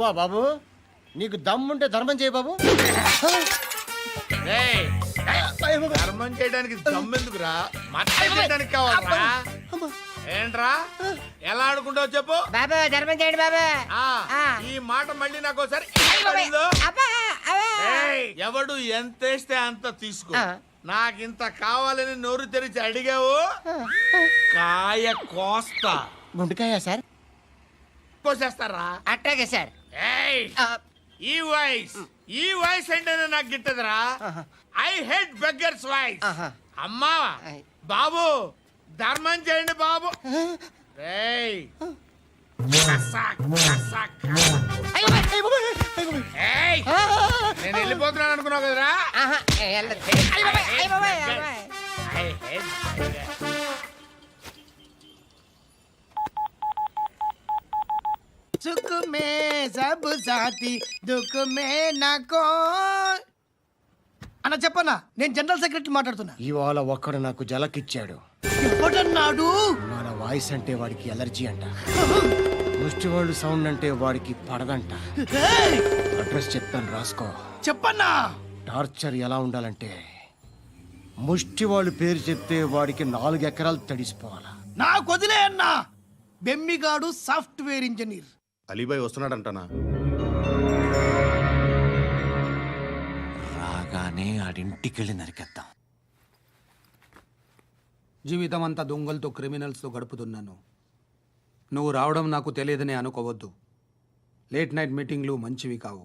నువ్వా బాబు? నీకు దమ్ముంటే ధర్మం చేయి బాబు. ఏయ్, ధర్మం చేయడానికి దమ్మెందుకురా మతం చేయడానికి కావాలరా? ఏంట్రా? ఎలా ఆడుకుంటావు చెప్పు. బాబా ధర్మం చేయండి బాబా. ఆ, ఆ. ఈ మాట మళ్ళీ నాకు ఒకసారి పడిందో? అబ్బా, అబ్బా. ఏయ్, ఎవడు ఎంత వేస్తే అంత తీసుకో. ఆ. నాకింత కావాలని నోరు తెరిచి అడిగావు? కాయ కోస్తా. గుండెకాయ సార్. కోసేస్తారా? అట్టాగే సార్. ఏయ్ ఈ వాయిస్ ఈ వాయిస్ అంటేనే నాకు గిట్టదురా. I hate beggars voice. అమ్మా. బాబు ధర్మం చేయండి బాబు. ఏయ్ నేను వెళ్ళిపోతున్నాను అనుకున్నావు కదరా ఆహా, వెళ్ళదు. అయ్య బాబాయ్, అయ్య బాబాయ్, అయ్య బాబాయ్. I hate beggars. సుఖ మే సబ్ సాతి దుఃఖ మే నాకో అన్న చెప్పన్నా నేను జనరల్ సెక్రటరీ మాట్లాడుతున్నా. ఇవాళ ఒక్కడు నాకు జలకిచ్చాడు. ఎవడన్నాడు మన వాయిస్ అంటే వాడికి ఎలర్జీ అంట. ముష్టి వాళ్ళు సౌండ్ అంటే వాడికి పడదంట. అడ్రస్ చెప్తాను రాసుకో. చెప్పన్నా? టార్చర్ ఎలా ఉండాలంటే ముష్టి వాళ్ళు పేరు చెప్తే వాడికి నాలుగు ఎకరాలు తడిసిపోవాలా. నాకు వదిలే అన్నా. బెమ్మిగాడు సాఫ్ట్వేర్ ఇంజనీర్. అలీబాయ్ వస్తున్నాడంటనా? రాగానే ఆడింటికెళ్ళి నరికేద్దాం. జీవితం అంతా దొంగలతో క్రిమినల్స్తో గడుపుతున్నాను. నువ్వు రావడం నాకు తెలియదని అనుకోవద్దు. లేట్ నైట్ మీటింగ్లు మంచివి కావు.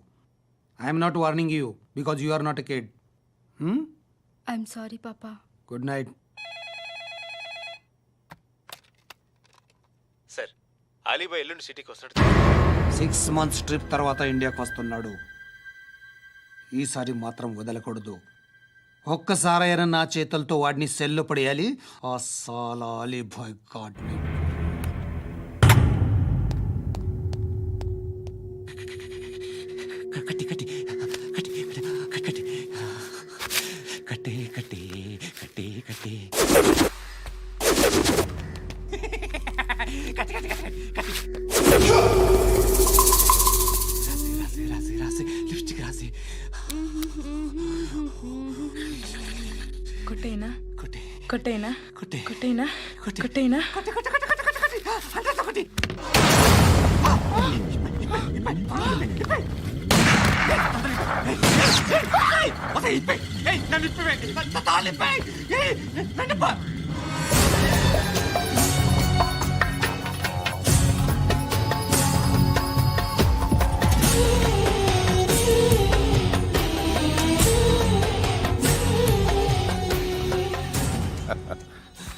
I'm not warning you because you are not a kid I'm sorry పాపా గుడ్ నైట్ అలీబాయ్ ఎల్లుండి సిటీకి వస్తాడు సిక్స్ మంత్స్ ట్రిప్ తర్వాత ఇండియాకి వస్తున్నాడు. ఈసారి మాత్రం వదలకూడదు. ఒక్కసారైనా నా చేతులతో వాడిని సెల్లు పడేయాలి. ఆ సాలా అలీబాయ్ గాడ్ని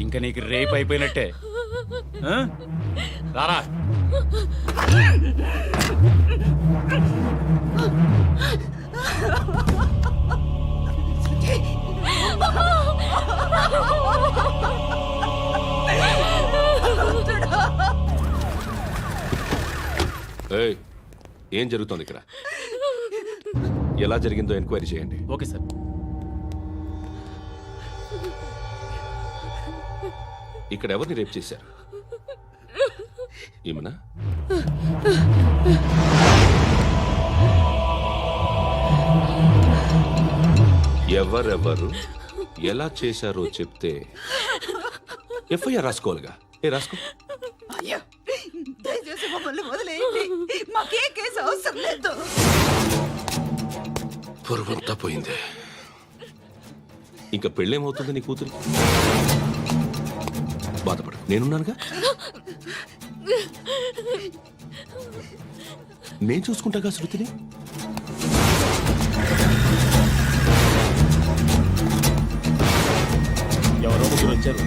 ఇంకా నీకు రేపు అయిపోయినట్టే రారా ఏం జరుగుతోంది ఇక్కడ ఎలా జరిగిందో ఎంక్వైరీ చేయండి. Okay sir. ఇక్కడ ఎవరిని రేప్ చేశారు? ఈమెనా ఎవరెవరు ఎలా చేశారో చెప్తే ఎఫ్ఐఆర్ రాసుకోవాలిగా. ఏ రాసుకో. అయ్యో దయచేసి మమ్మల్ని వదిలేయండి. మాకే కేసు అవసరం లేదు. పొరుగుంతా పోయింది. ఇంకా పెళ్ళేమవుతుంది నీ కూతురు? బాధపడు నేనున్నానుగా? నేను చూసుకుంటాగా శృతిని? ఎవరో ముగ్గురు వచ్చారు.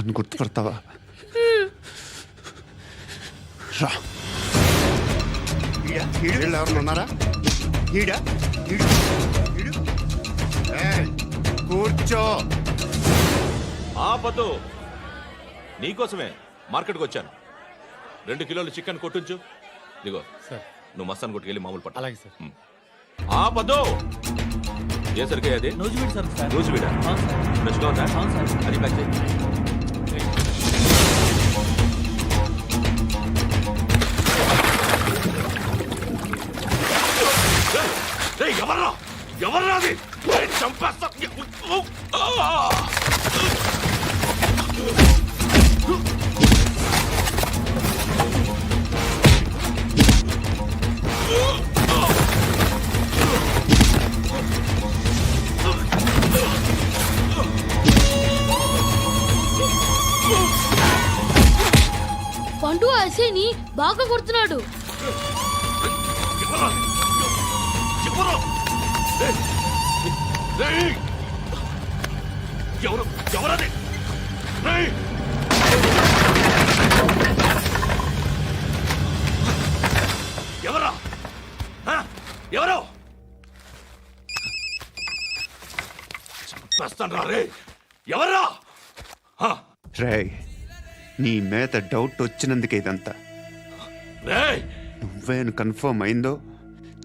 వాళ్ళని గుర్తుపడతావా రా వీళ్ళు ఎవరు ఉన్నారా ఈడ ఈడు ఈడు ఏయ్, కూర్చో ఆపదు. నీకోసమే మార్కెట్కి వచ్చాను. రెండు కిలోలు చికెన్ కొట్టుంచు. ఇదిగో సార్. నువ్వు మస్తాన్ కొట్టుకెళ్ళి మామూలు పట్టు. అలాగే సార్. ఆపదు. ఏ సరికే అది? నూజివీడు సార్ వీడా ఫ్రెష్గా ఉందా. అది ప్యాక్ చేయి. ఎవర్రా? ఎవర్రా అది? చంపేస్తా! పండు అసేని బాగా కొడుతున్నాడు. ఎవరా? ఎవరు? ఎవరు? ఎవరది? రేయ్! ఎవరా? ఆ? ఎవరు? చంపేస్తాను రా రే ఎవరా రేయ్ నీ మీద డౌట్ వచ్చినందుకే ఇదంతా. రేయ్. నువ్వేను కన్ఫర్మ్ అయిందో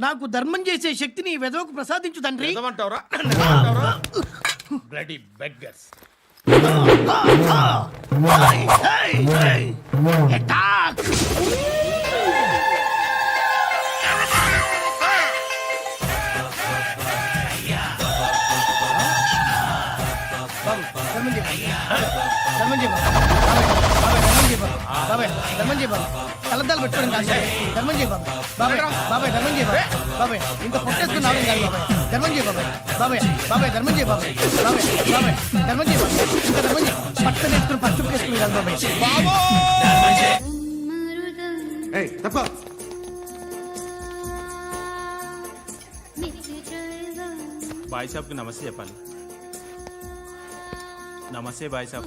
నాకు ధర్మం చేసే శక్తిని వెదవకు ప్రసాదించు తండ్రి నిజమంటావురా బ్లడీ బెగ్గర్స్ ధర్మం చేయి బాబు. ధర్మం చేయి బాబు. బాబాయ్, ధర్మం చేయి బాబు. బాబాయ్, ధర్మం చేయి బాబు. కలద్దాలు పెట్టుకోవడం కాదు బాబాయ్. ధర్మం చేయి బాబు. బాబాయ్, బాబాయ్, ధర్మం చేయి బాబాయ్. బాబాయ్, ఇంత పొట్టేసుకుని రావడం కాదు బాబాయ్. ధర్మం చేయి బాబాయ్. బాబాయ్, బాబాయ్, ధర్మం చేయి బాబాయ్. బాబాయ్, బాబాయ్, ధర్మం చేయి బాబాయ్. ఇంకా ధర్మం చేయి. పక్కన వేసుకుని పచ్చి వేసుకుని కాదు బాబాయ్. తప్ప బాయ్ సాబ్కి నమస్తే చెప్పాలి నమస్తే బాయ్ సాబ్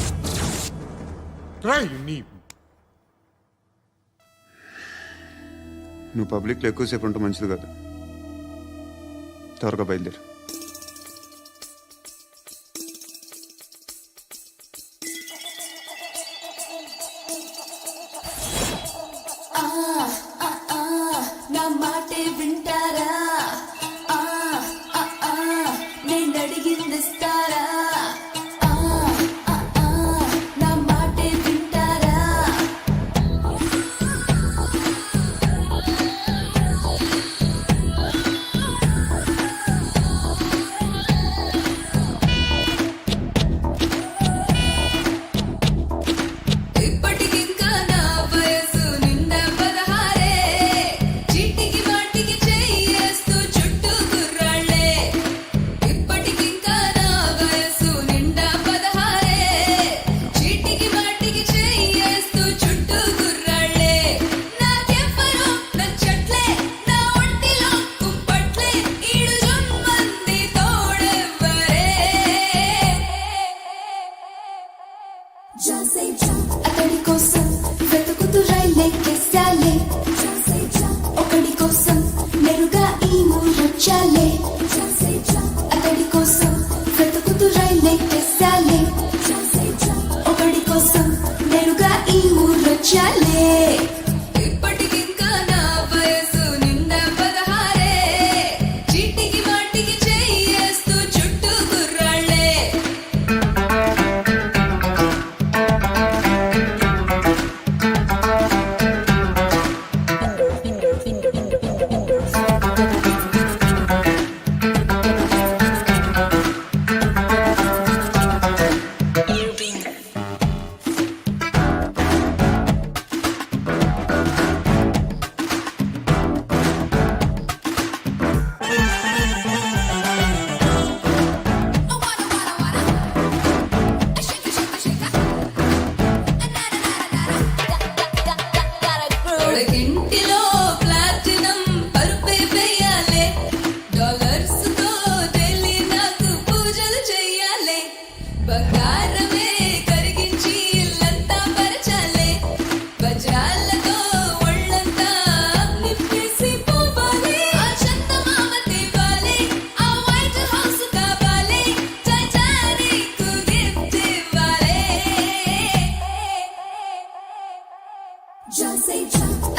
చంపనివ్వను నువ్వు పబ్లిక్లో ఎక్కువసేపు ఉంటే మంచిది కాదు. త్వరగా బయలుదేరు.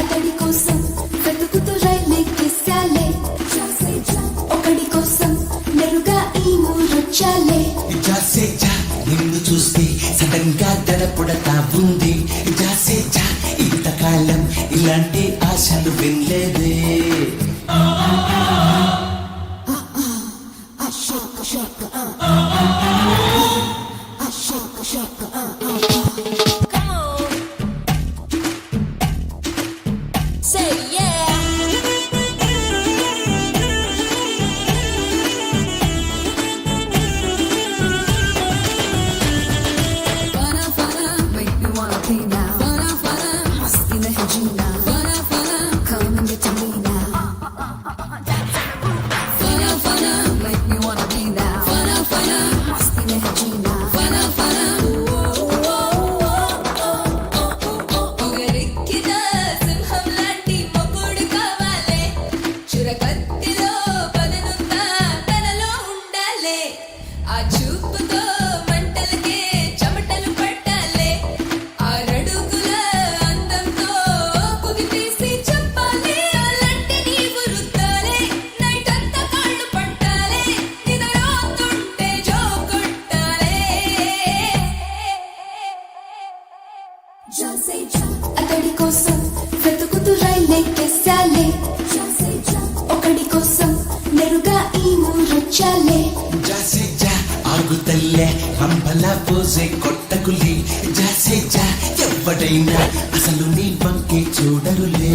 అతడి కోసం వెతుకుతూ రైలెక్కేసాలే జాసే జా ఒకడి కోసం మెరుగా ఈ మూరొచ్చాలే నిన్ను చూస్తే సడన్గా దడ జాసే ఉంది ఇంతకాలం ఇలాంటి ఆశలు వినలేదే imaginar. ఒకడి కోసం నెరుగా ఈ ఊరొచ్చాలే జాసే జా ఆగుతల్లే రంభల పోసే కొట్టకులి. జాసే జా ఎవ్వడైనా అసలు నీ పంకే చూడరులే.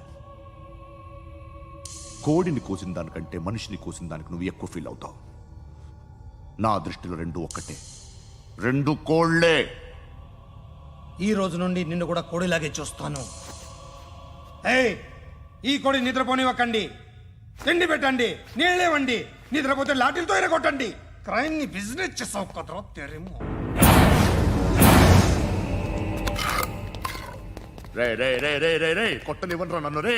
కోడిని కోసిన దానికంటే మనిషిని కోసిన దానికి నువ్వు ఎక్కువ ఫీల్ అవుతావు. నా దృష్టిలో రెండు ఒక్కటే. రెండు కోళ్ళే ఈ రోజు నుండి నిన్ను కూడా కోడిలాగే చూస్తాను. ఏయ్ ఈ కోడి నిద్రపోనివ్వకండి. తిండి పెట్టండి నీళ్ళేవండి నిద్రపోతే లాఠీలతో ఎరగొట్టండి క్రైమ్ని బిజినెస్ చేసావు కదరా తెరేమో. రే రే రే రే రే రే కొట్టనివ్వనరా నన్ను రే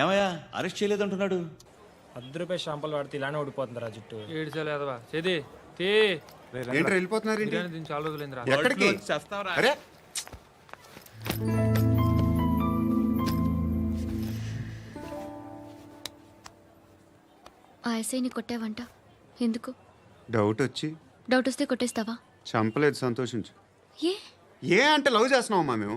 ఏమయ్యా? అరెస్ట్ చేయలేదంటున్నాడు. పది రూపాయలు షాంపూలు వాడితే ఇలానే ఓడిపోతుందిరా జుట్టు. ఏడు సేలేదవా చేది తీ. ఏంటి వెళ్ళిపోతున్నారు ఏంటి? దీన్ని చాలా రోజులైందిరా. ఎక్కడికి? చేస్తావరా? అరే. ఆ ఎస్ఐని కొట్టావంట. ఎందుకు? డౌట్ వచ్చి. డౌట్ వస్తే కొట్టేస్తావా? చంపలేదు సంతోషించు. ఏ? ఏ అంటే లవ్ చేస్తున్నామమ్మా మేము?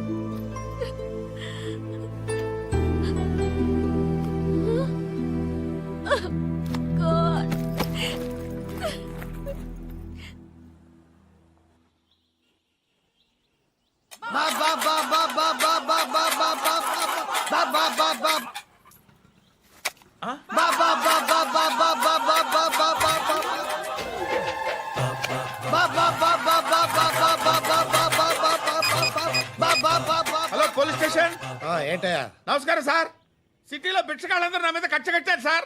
బా హలో పోలీస్ స్టేషన్? ఏంటయ్యా? నమస్కారం సార్. సిటీలో భిక్షకాళ్ళందరూ నా మీద కచ్చ కట్టారు సార్.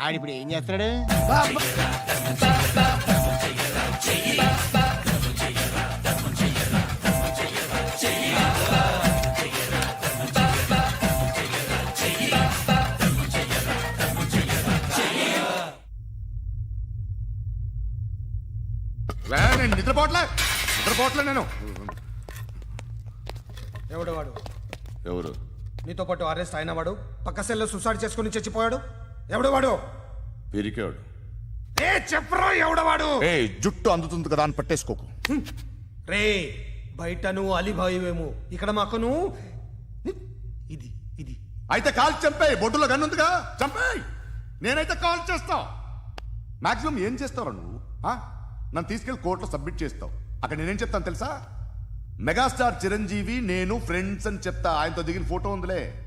ఆడిప్పుడు ఏం. రా, నేను నిద్రపోవట్లే. నిద్రపోవట్లే నేను. ఎవడు వాడు? ఎవరు? నీతో పాటు అరెస్ట్ అయిన వాడు. పక్క సెల్లో సుసైడ్ చేసుకుని చచ్చిపోయాడు. ఎవడు వాడు పిరికాడు ఏ చెప్పరా ఎవడవాడు? ఏ జుట్టు అందుతుంది కదా అని పట్టేసుకోకు. రే బయట నువ్వు అలీబాయివేమో ఇక్కడ మాకు నువ్వు ఇది ఇది. అయితే కాల్ చంపేయి. బొడ్డులో గన్నుందిగా చంపేయి. నేనైతే కాల్ చేస్తా. మాక్సిమం ఏం చేస్తావు నువ్వు? ఆ? నన్ను తీసుకెళ్ళి కోర్టులో సబ్మిట్ చేస్తావు. అక్కడ నేనేం చెప్తాను తెలుసా? మెగాస్టార్ చిరంజీవి నేను ఫ్రెండ్స్ అని చెప్తా. ఆయనతో దిగిన ఫోటో ఉందిలే.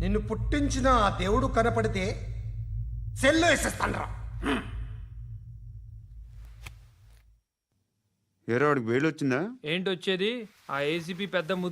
నిన్ను పుట్టించిన ఆ దేవుడు కనపడితే సెల్లో వేసేస్తాను ఏరో వాడికి వేలు వచ్చిందా? ఏంటి వచ్చేది? ఆ ఏసీపీ పెద్ద